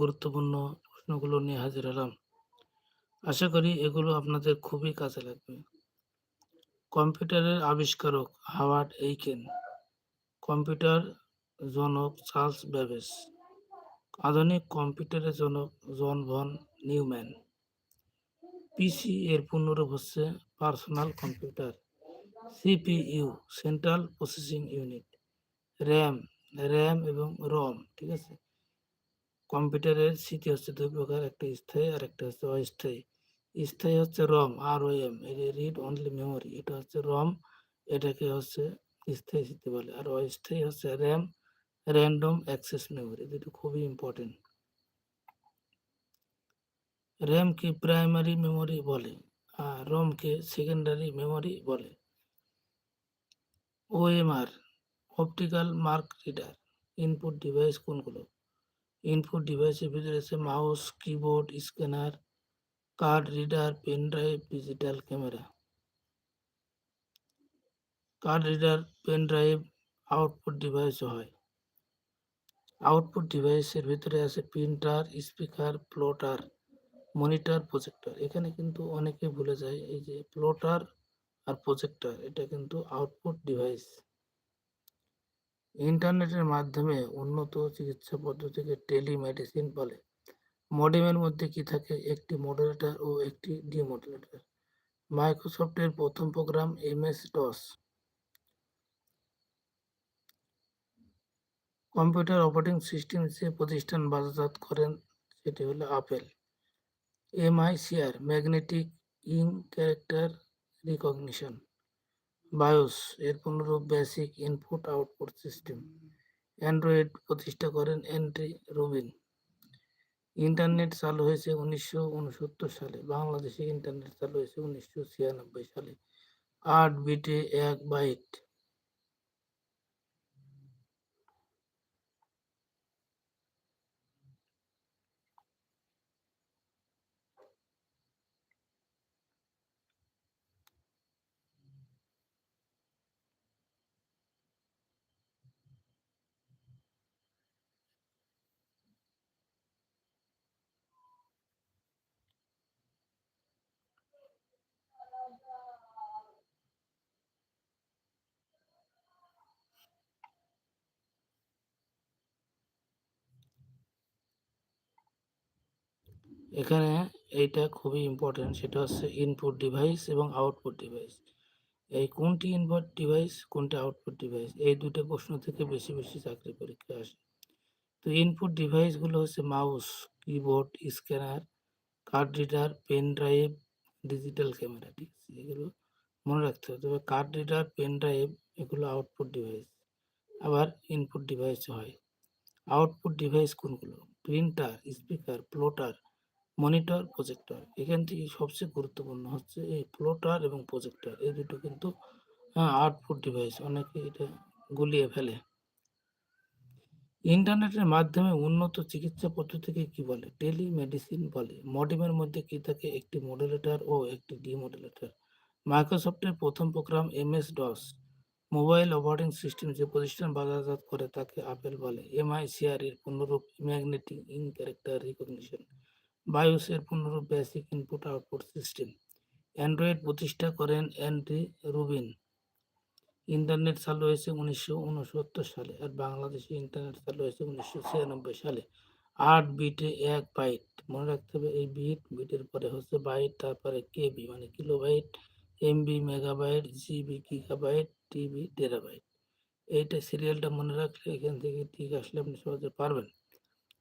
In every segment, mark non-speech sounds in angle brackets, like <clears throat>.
গুরুত্বপূর্ণ প্রশ্নগুলো নিয়ে হাজির হলাম। আশা করি এগুলো আপনাদের খুবই কাজে লাগবে। কম্পিউটারের আবিষ্কারক হাওয়ার্ড এইকেন। কম্পিউটার জনক চার্লস ব্যাবেস আধুনিক কম্পিউটারের জনক জন ভন নিউম্যান। পিসি এর পূর্ণরূপ হচ্ছে personal computer. CPU, central processing unit. RAM RAM এবং রম, ঠিক আছে? কম্পিউটারের স্মৃতি হচ্ছে দুই প্রকার, একটা স্থায়ী আর একটা হচ্ছে অস্থায়ী। স্থায়ী হচ্ছে ROM R O M read only memory এটা হচ্ছে রম, এটাকে হচ্ছে স্থায়ী স্মৃতি বলে। আর অস্থায়ী হচ্ছে র্যাম র্যান্ডম অ্যাক্সেস মেমোরি দুটো খুবই ইম্পর্টেন্ট র্যামকে প্রাইমারি মেমোরি বলে, আর রমকে সেকেন্ডারি মেমোরি বলে। OMR optical mark reader input device কোনগুলো? ইনপুট ডিভাইসের ভিতরে আছে mouse, keyboard, scanner, card, reader, pen drive, digital camera. Card, reader, pen drive, output ডিভাইসও হয়। আউটপুট ডিভাইসের ভিতরে আছে printer, speaker, plotter, monitor, projector. এখানে কিন্তু অনেকে ভুলে যায়, এই যে প্লটার আর প্রজেক্টর, এটা কিন্তু আউটপুট ডিভাইস। ইন্টারনেটের মাধ্যমে উন্নত চিকিৎসা পদ্ধতিকে টেলিমেডিসিন বলে। মডেমের মধ্যে কি থাকে? একটি মডারেটর ও একটি ডিমডারেটর মাইক্রোসফটের প্রথম program MS DOS. Computer operating system যে প্রতিষ্ঠান বাজারজাত করেন, সেটি হলো Apple. MICR, magnetic in character recognition. BIOS এর পুনরূপ basic input output system Android প্রতিষ্ঠা করেন অ্যান্ড্রি রুবিন ইন্টারনেট চালু হয়েছে উনিশশো উনসত্তর সালে। বাংলাদেশে ইন্টারনেট চালু হয়েছে উনিশশো ছিয়ানব্বই সালে। আট বিটে এক বাইট এখানে এইটা খুবই ইম্পর্টেন্ট সেটা হচ্ছে ইনপুট ডিভাইস এবং আউটপুট ডিভাইস এই কোনটি ইনপুট ডিভাইস কোনটি আউটপুট ডিভাইস এই দুটো প্রশ্ন থেকে বেশি বেশি চাকরি পরীক্ষা আসে। তো ইনপুট ডিভাইসগুলো হচ্ছে mouse keyboard scanner card reader pen drive digital camera ঠিক আছে? এগুলো মনে রাখতে হবে। তবে কার্ড রিডার পেন ড্রাইভ এগুলো আউটপুট ডিভাইস আবার ইনপুট ডিভাইস হয়। আউটপুট ডিভাইস কোনগুলো? Printer speaker plotter monitor projector এখান থেকে সবচেয়ে গুরুত্বপূর্ণ হচ্ছে এই প্লোটার এবং প্রজেক্টর এই দুটো কিন্তু আউটপুট ডিভাইস অনেকে এটা গুলিয়ে ফেলে। ইন্টারনেটের মাধ্যমে উন্নত চিকিৎসা পদ্ধতিকে কি বলে? টেলিমেডিসিন বলে। মডিমের মধ্যে কি থাকে? একটি মডেলেটর ও একটি ডিমডেলেটর মাইক্রোসফটের প্রথম program MS DOS mobile operating system যে প্রতিষ্ঠান বাজারজাত করে তাকে আপেল বলে। এমআইসিআর এর পুনরূপ ম্যাগনেটিক ইন ক্যারেক্টার রিকগনিশন বায়োসের পুনরূপ basic input output system Android প্রতিষ্ঠা করেন অ্যান্ড্রি রুবিন ইন্টারনেট চালু হয়েছে উনিশশো উনসত্তর সালে আর বাংলাদেশে ইন্টারনেট চালু হয়েছে উনিশশো ছিয়ানব্বই সালে। আট বিটে এক বাইট মনে রাখতে হবে এই বিট বিটের পরে হচ্ছে বাইট তারপরে কেবি মানে kilobyte MB megabyte GB gigabyte TB terabyte এইটা সিরিয়ালটা মনে রাখলে এখান থেকে ঠিক আসলে আপনি সহজে পারবেন।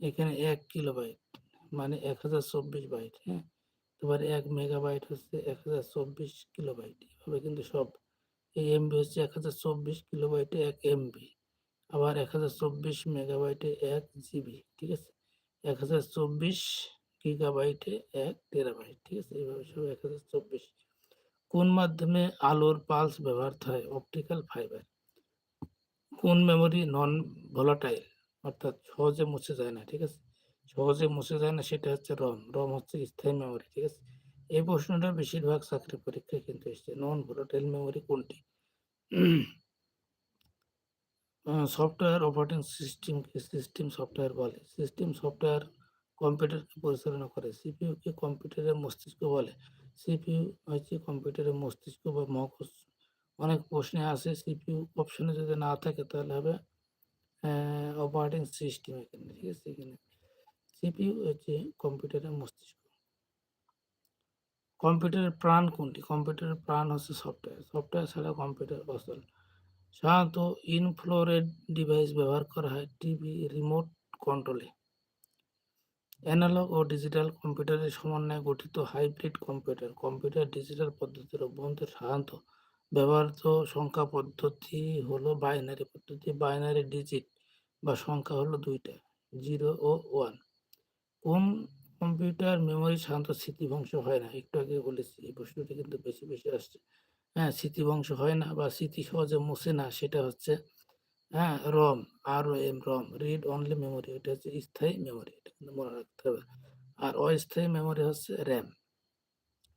এখানে এক কিলোবাইট মানে এক হাজার চব্বিশ বাইট হ্যাঁ? এবার এক মেগাবাইট হচ্ছে এক হাজার চব্বিশ কিলোবাইট এভাবে কিন্তু সব এই এমবি হচ্ছে এক হাজার চব্বিশ কিলোবাইটে এক এমবি আবার এক হাজার চব্বিশ মেগাবাইটে এক জিবি ঠিক আছে? এক হাজার চব্বিশ গিগাবাইটে এক টেরাবাইট ঠিক আছে? এইভাবে সব এক হাজার চব্বিশ। কোন মাধ্যমে আলোর পালস ব্যবহৃত হয়? অপটিক্যাল ফাইবার কোন মেমোরি নন ভলাটাইল অর্থাৎ সহজে মুছে যায় না, ঠিক আছে? সহজে মুছে যায় না, সেটা হচ্ছে রম। রম হচ্ছে স্থায়ী মেমোরি ঠিক আছে? এই প্রশ্নটা বেশিরভাগ চাকরি পরীক্ষায় কিন্তু এসছে। নন ভোলাটাইল মেমোরি কোনটি? Software operating system system software বলে। সিস্টেম সফটওয়্যার কম্পিউটারকে পরিচালনা করে। সিপিইউকে কম্পিউটারের মস্তিষ্ক বলে। সিপিইউ হচ্ছে কম্পিউটারের মস্তিষ্ক বা মগজ। অনেক প্রশ্নে আসে সিপিইউ অপশনে যদি না থাকে তাহলে হবে অপারেটিং সিস্টেম এখানে, ঠিক আছে? এখানে সিপিইউ হচ্ছে কম্পিউটারের মস্তিষ্ক। কম্পিউটারের প্রাণ কোনটি? কম্পিউটারের প্রাণ হচ্ছে সফটওয়্যার। সফটওয়্যার ছাড়া কম্পিউটার অচল। সাধারণত ইনফ্লোরেড ডিভাইস ব্যবহার করা হয় টিভি রিমোট কন্ট্রোলে। অ্যানালগ ও ডিজিটাল কম্পিউটারের সমন্বয়ে গঠিত হাইব্রিড কম্পিউটার। কম্পিউটার ডিজিটাল পদ্ধতির অভ্যন্তর সাধারণত ব্যবহৃত সংখ্যা পদ্ধতি হলো বাইনারি পদ্ধতি। বাইনারি ডিজিট বা সংখ্যা হলো দুইটা, জিরো ও ওয়ান। কোন কম্পিউটার মেমোরি সাধারণত স্মৃতিভংশ হয় না? একটু আগে বলেছি, এই প্রশ্নটি কিন্তু বেশি বেশি আসছে। হ্যাঁ স্মৃতিভংশ হয় না বা স্মৃতি সহজে মুছে না, সেটা হচ্ছে হ্যাঁ ROM R M ROM read only memory এটা হচ্ছে স্থায়ী মেমোরি এটা কিন্তু মনে রাখতে হবে। আর অস্থায়ী মেমোরি হচ্ছে র্যাম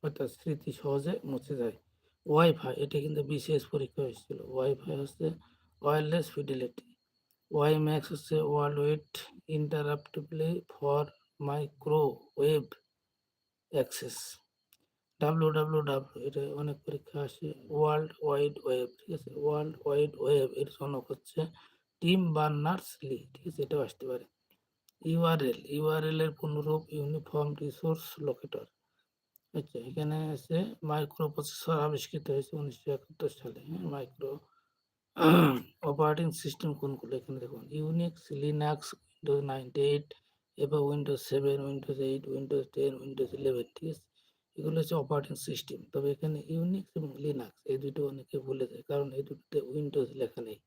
অর্থাৎ স্মৃতি সহজে মুছে যায়। ওয়াইফাই এটা কিন্তু বিশেষ পরীক্ষা হয়েছিল ওয়াইফাই হচ্ছে ওয়্যারলেস ফিডিলিটি ওয়াই ম্যাক্স হচ্ছে worldwide interoperability for microwave access. W W W এটা অনেক পরীক্ষা আসে। ওয়ার্ল্ড ওয়াইড ওয়েব, ঠিক আছে? ওয়ার্ল্ড ওয়াইড ওয়েব, এর জনক হচ্ছে টিম বার্নার্স লি ঠিক আছে? এটাও আসতে পারে। ইউআরএল ইউআরএল এর পুনরূপ ইউনিফর্ম রিসোর্স লোকেটর। আচ্ছা এখানে আছে মাইক্রো প্রসেসর আবিষ্কৃত হয়েছে উনিশশো একাত্তর সালে। হ্যাঁ মাইক্রো <clears throat> অপারেটিং সিস্টেম কোনগুলো? এখানে দেখুন, Unix, Linux, Windows ninety eight এবার Windows seven Windows eight Windows ten Windows eleven ঠিক আছে? এগুলো হচ্ছে অপারেটিং সিস্টেম তবে এখানে ইউনিক্স এবং লিনাক্স এই দুটো অনেকে ভুলে যায়, কারণ এই দুটোতে উইন্ডোজ লেখা নেই।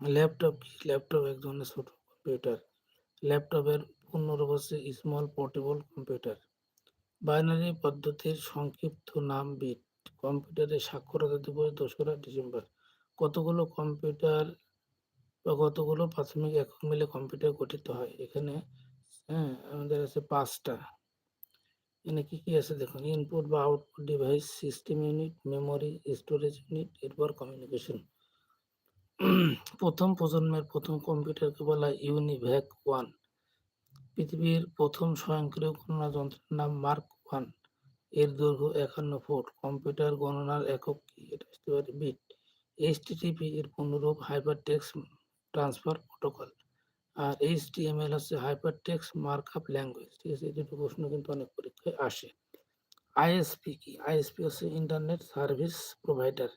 ল্যাপটপ ল্যাপটপ এক ধরনের ছোট কম্পিউটার ল্যাপটপের পূর্ণরূপ হচ্ছে স্মল পোর্টেবল কম্পিউটার বাইনারি পদ্ধতির সংক্ষিপ্ত নাম বিট কম্পিউটারের সাক্ষরতা দিবস দোসরা ডিসেম্বর। কতগুলো কম্পিউটার বা কতগুলো প্রাথমিক একক মিলে কম্পিউটার গঠিত হয়? এখানে হ্যাঁ আমাদের আছে পাঁচটা। এখানে কি কি আছে দেখুন? ইনপুট বা output device system unit memory storage unit এরপর কমিউনিকেশন প্রথম প্রজন্মের প্রথম কম্পিউটারকে বলা ইউনিভ্যাক ওয়ান পৃথিবীর প্রথম স্বয়ংক্রিয় গণনা যন্ত্রের নাম মার্ক ওয়ানের দৈর্ঘ্য একান্ন ফুট। কম্পিউটার গণনার একক কি? এটা আসতে পারে। বিট এইচটিটিপি এর পুনরূপ হাইপারটেক্সট ট্রান্সফার প্রোটোকল আর এইচটিএমএল হচ্ছে হাইপারটেক্সট মার্কআপ ল্যাঙ্গুয়েজ ঠিক আছে? এই দুটো প্রশ্ন কিন্তু অনেক পরীক্ষায় আসে। আইএসপি কি? আইএসপি হচ্ছে ইন্টারনেট সার্ভিস প্রোভাইডার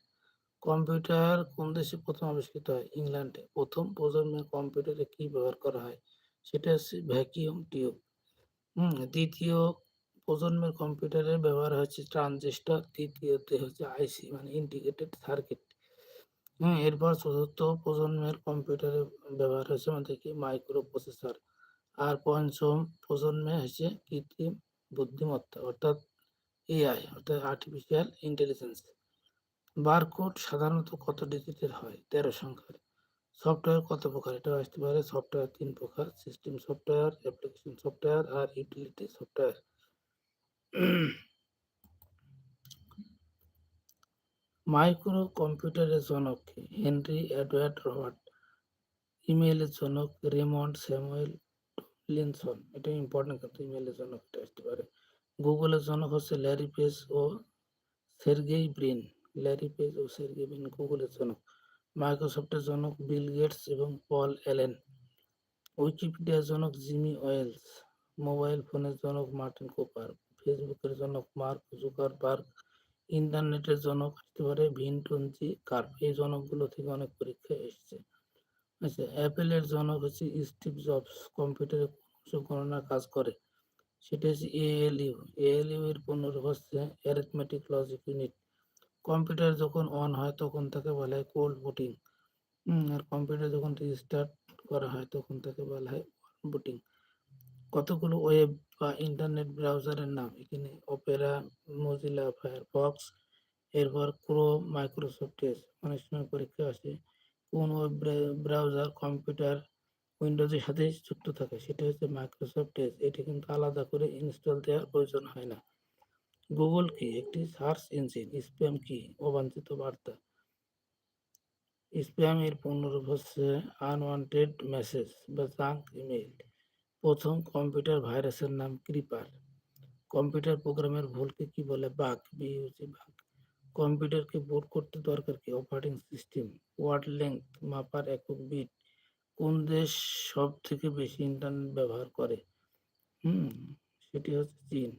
কম্পিউটার কোন দেশে প্রথম আবিষ্কৃত হয়? ইংল্যান্ডে। প্রথম প্রজন্মের কম্পিউটারে কি ব্যবহার করা হয়? সেটা হচ্ছে ভ্যাকিউম টিউব হুম, দ্বিতীয় প্রজন্মের কম্পিউটারে ব্যবহার হচ্ছে ট্রানজিস্টর তৃতীয়তে হচ্ছে আইসি মানে ইন্টিগ্রেটেড সার্কিট হুম, এরপর চতুর্থ প্রজন্মের কম্পিউটারে ব্যবহার হচ্ছে আমাদের কি? মাইক্রো প্রসেসর আর পঞ্চম প্রজন্মে হচ্ছে কৃত্রিম বুদ্ধিমত্তা, অর্থাৎ এআই অর্থাৎ আর্টিফিশিয়াল ইন্টেলিজেন্স বারকোড সাধারণত কত ডিজিটের হয়? তেরো সংখ্যার। সফটওয়্যার কত প্রকার? এটা আসতে পারে সফটওয়্যার তিন প্রকার সিস্টেম সফটওয়্যার অ্যাপ্লিকেশন সফটওয়্যার আর ইউটিলিটি সফটওয়্যার মাইক্রো কম্পিউটারের জনক হেনরি এডওয়ার্ড রবার্ট, ইমেইলের জনক রেমন্ড স্যামুয়েল টমলিনসন এটা ইম্পর্টেন্ট কিন্তু ইমেইলের জনক এটা আসতে পারে। গুগলের জনক হচ্ছে ল্যারি পেজ ও সের্গেই ব্রিন। ল্যারি পেজ ও সের্গেই ব্রিন গুগলের জনক। মাইক্রোসফটের জনক বিল গেটস এবং পল অ্যালেন। উইকিপিডিয়ার জনক জিমি ওয়েলস। মোবাইল ফোনের জনক মার্টিন কোপার। ফেসবুকের জনক মার্ক জুকারবার্গ। ইন্টারনেটের জনক আসতে পারে, ভিন ভিনটনজি কার্প, এই জনকগুলো থেকে অনেক পরীক্ষায় এসেছে। আচ্ছা অ্যাপেলের জনক হচ্ছে স্টিভ জবস, কম্পিউটারে কোন গণনার কাজ করে। সেটা হচ্ছে এএলইউ। এএলইউ এর পুনরূপ হচ্ছে অ্যারিথমেটিক লজিক ইউনিট কম্পিউটার যখন অন হয়, তখন তাকে বলা হয় কোল্ড বুটিং আর কম্পিউটার যখন রিস্টার্ট করা হয়, তখন তাকে বলা হয় বুটিং কতগুলো ওয়েব বা ইন্টারনেট ব্রাউজারের নাম। এখানে অপেরা মজিলা ফায়ারফক্স এরপর ক্রোম মাইক্রোসফট এজ অনেক সময় পরীক্ষা আসে কোন ওয়েব ব্রাউজার কম্পিউটার উইন্ডোজের সাথে যুক্ত থাকে, সেটা হচ্ছে মাইক্রোসফট এজ এটি কিন্তু আলাদা করে ইনস্টল দেওয়ার প্রয়োজন হয় না। গুগল কি? একটি সার্চ ইঞ্জিন স্প্যাম কি? অবাঞ্ছিত বার্তা। স্প্যাম এর পূর্ণরূপ হচ্ছে আনওয়ান্টেড মেসেজ বা জাঙ্ক ইমেইল প্রথম কম্পিউটার ভাইরাসের নাম ক্রিপার। কম্পিউটার প্রোগ্রামের ভুলকে কি বলে? বাগ বিইউজি বাগ কম্পিউটারকে বুট করতে দরকার কি? অপারেটিং সিস্টেম ওয়ার্ড লেংথ মাপার একক বিট কোন দেশ সব থেকে বেশি ইন্টারনেট ব্যবহার করে? হুম, সেটি হচ্ছে চীন।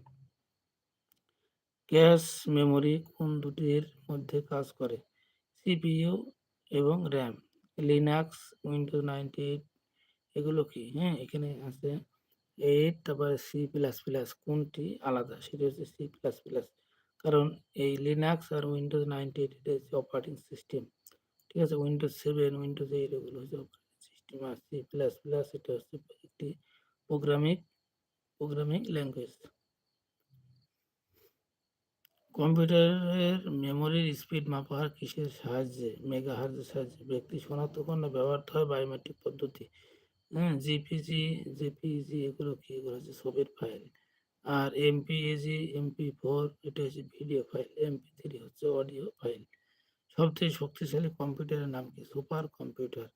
ক্যাশ মেমোরি কোন দুটির মধ্যে কাজ করে? সিপিইউ এবং RAM. Linux, Windows ninety eight এগুলো কি? হ্যাঁ এখানে আছে এইট তারপরে সি প্লাস প্লাস কোনটি আলাদা? সেটি হচ্ছে সি প্লাস প্লাস কারণ এই লিনাক্স আর উইন্ডোজ নাইনটি এইট এটা হচ্ছে অপারেটিং সিস্টেম ঠিক আছে? উইন্ডোজ সেভেন উইন্ডোজ এইট এগুলো হচ্ছে অপারেটিং সিস্টেম আর সি প্লাস প্লাস এটা হচ্ছে একটি প্রোগ্রামিং প্রোগ্রামিং ল্যাঙ্গুয়েজ কম্পিউটারের মেমোরির স্পিড মাপা হয় কিসের সাহায্যে? মেগাহার্জের সাহায্যে। ব্যক্তি শনাক্তকরণে ব্যবহৃত হয় বায়োমেট্রিক পদ্ধতি। হ্যাঁ জিপিজি জেপিজি এগুলো কি এগুলো হচ্ছে ছবির ফাইল আর এমপিএজি এমপি ফোর এটা হচ্ছে ভিডিও ফাইল এমপি থ্রি হচ্ছে অডিও ফাইল সবথেকে শক্তিশালী কম্পিউটারের নাম কি? সুপার কম্পিউটার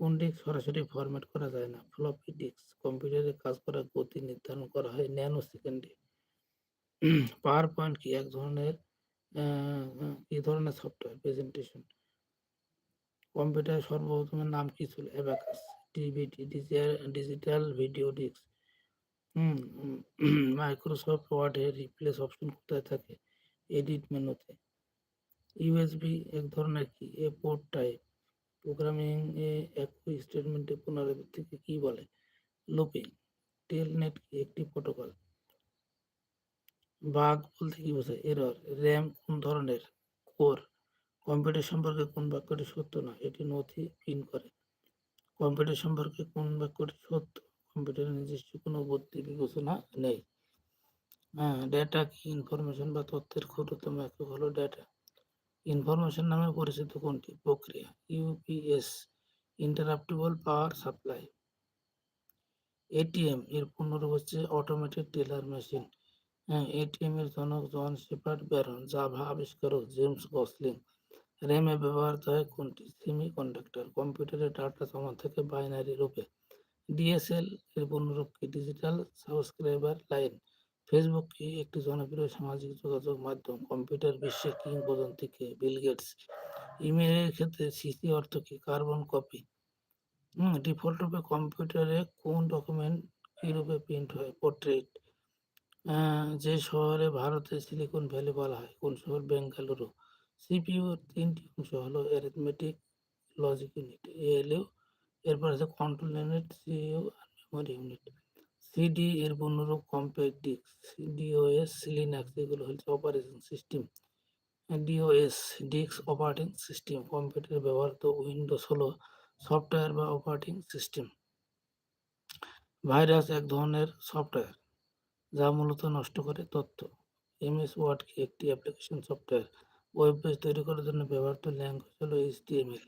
কোন ডিস্ক সরাসরি ফরম্যাট করা যায় না? ফ্লপি ডিস্ক কম্পিউটারে কাজ করার গতি নির্ধারণ করা হয় ন্যানো সেকেন্ডে পাওয়ার পয়েন্ট কি? এক ধরনের কি ধরনের সফটওয়্যার প্রেজেন্টেশন কম্পিউটার সর্বপ্রথমের নাম কি ছিল? Abacus DVD digital video disc Microsoft ওয়ার্ডে রিপ্লেস অপশন কোথায় থাকে? এডিট মেনুতে। ইউএসবি এক ধরনের কি? এ পোর্ট টাইপ প্রোগ্রামিং এ একই স্টেটমেন্টে পুনরাবৃত্তিকে কি বলে? লুপিং টেলনেট কি? একটি প্রোটোকল বাগ বলতে কি বোঝায়? এরর র্যাম কোন ধরনের? কোর কম্পিউটার সম্পর্কে কোন বাক্যটি সত্য না এটি নথি প্রিন্ট করে। কম্পিউটার সম্পর্কে কোন বাক্যটি সত্য? কম্পিউটারের নিজস্ব কোনো বুদ্ধি বিবেচনা নেই। হ্যাঁ ডেটা কি ইনফরমেশন বা তথ্যের ক্ষুদ্রতম একক হলো ডেটা ইনফরমেশন নামে পরিচিত কোনটি? প্রক্রিয়া UPS interruptible power supply ATM এর পুনরূপ হচ্ছে অটোমেটেড টেলার মেশিন হ্যাঁ এটিএম এর জনক জন শেপার্ড ব্যারন, জাভা আবিষ্কারক জেমস গসলিং। র্যামে ব্যবহৃত হয় কোনটি? সেমি কন্ডাক্টর কম্পিউটারে ডাটা জমা থেকে বাইনারি রূপে। ডিএসএল এর পুনরূপ কি? ডিজিটাল সাবস্ক্রাইবার লাইন ফেসবুক কি? একটি জনপ্রিয় সামাজিক যোগাযোগ মাধ্যম। কম্পিউটার বিশ্বে কিংবদন্তি কে বিল গেটস ইমেইলের ক্ষেত্রে সিসি অর্থ কি? কার্বন কপি ডিফল্ট রূপে কম্পিউটারে কোন ডকুমেন্ট কি রূপে প্রিন্ট হয়? পোর্ট্রেট যে শহরে ভারতের সিলিকন ভ্যালি বলা হয়, কোন শহর বেঙ্গালুরু সিপিইউর তিনটি অংশ হলো অ্যারিথমেটিক লজিক ইউনিট এএলইউ এরপর আছে কন্ট্রোল ইউনিট সিইউ আর মেমোরি ইউনিট সিডি এর পুনরূপ কম্প্যাক্ট ডিস্ক ডিওএস লিনাক্স এগুলো হচ্ছে operating system DOS disk operating system কম্পিউটারে ব্যবহৃত উইন্ডোজ হলো সফটওয়্যার বা অপারেটিং সিস্টেম ভাইরাস এক ধরনের সফটওয়্যার যা মূলত নষ্ট করে তথ্য। এমএস ওয়ার্ড কি একটি অ্যাপ্লিকেশন সফটওয়্যার ওয়েব পেজ তৈরি করার জন্য ব্যবহৃত ল্যাঙ্গুয়েজ হলো এইচটিএমএল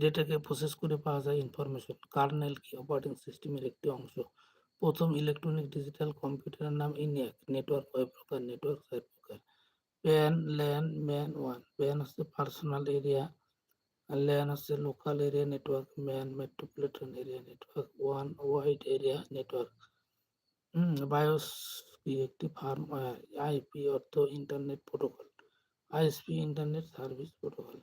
ডেটাকে প্রসেস করে পাওয়া যায় ইনফরমেশন কার্নেল কি? অপারেটিং সিস্টেমের একটি অংশ। প্রথম ইলেকট্রনিক ডিজিটাল কম্পিউটারের নাম ইনিয়াক নেটওয়ার্ক কয় প্রকার নেটওয়ার্ক চার প্রকার প্যান ল্যান ম্যান ওয়ান প্যান হচ্ছে পার্সোনাল এরিয়া ল্যান হচ্ছে local area network MAN metropolitan area network one wide area network BIOS কি একটি ফার্ম আইপি অর্থ internet protocol. ISP internet service protocol.